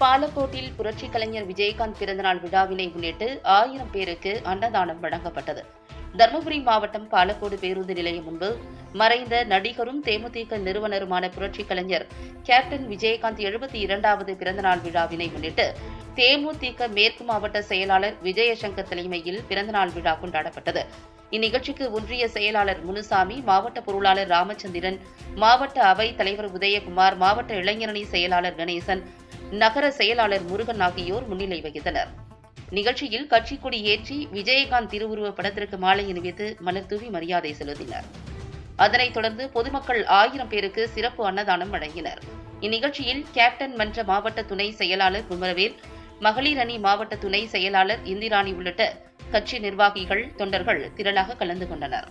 பாலக்கோட்டில் புரட்சி கலைஞர் விஜயகாந்த் பிறந்தநாள் விழாவினை முன்னிட்டு ஆயிரம் பேருக்கு அன்னதானம் வழங்கப்பட்டது. தருமபுரி மாவட்டம் பாலக்கோடு பேருந்து நிலையம் முன்பு மறைந்த நடிகரும் தேமுதிக நிறுவனருமான புரட்சி கலைஞர் கேப்டன் விஜயகாந்த் எழுபத்தி இரண்டாவது பிறந்தநாள் விழாவினை முன்னிட்டு தேமுதிக மேற்கு மாவட்ட செயலாளர் விஜயசங்கர் தலைமையில் பிறந்தநாள் விழா கொண்டாடப்பட்டது. இந்நிகழ்ச்சிக்கு ஒன்றிய செயலாளர் முனுசாமி மாவட்ட பொருளாளர் ராமச்சந்திரன் மாவட்ட அவை தலைவர் உதயகுமார் மாவட்ட இளைஞரணி செயலாளர் கணேசன் நகர செயலாளர் முருகன் ஆகியோர் முன்னிலை வகித்தனர். நிகழ்ச்சியில் கட்சி கொடி ஏற்றி விஜயகாந்த் திருவுருவ படத்திற்கு மாலை அணிவித்து மலர் தூவி மரியாதை செலுத்தினர். அதனைத் தொடர்ந்து பொதுமக்கள் ஆயிரம் பேருக்கு சிறப்பு அன்னதானம் வழங்கினர். இந்நிகழ்ச்சியில் கேப்டன் மன்ற மாவட்ட துணை செயலாளர் குமரவேல் மகளிர் அணி மாவட்ட துணை செயலாளர் இந்திராணி உள்ளிட்ட கட்சி நிர்வாகிகள் தொண்டர்கள் திரளாக கலந்து கொண்டனர்.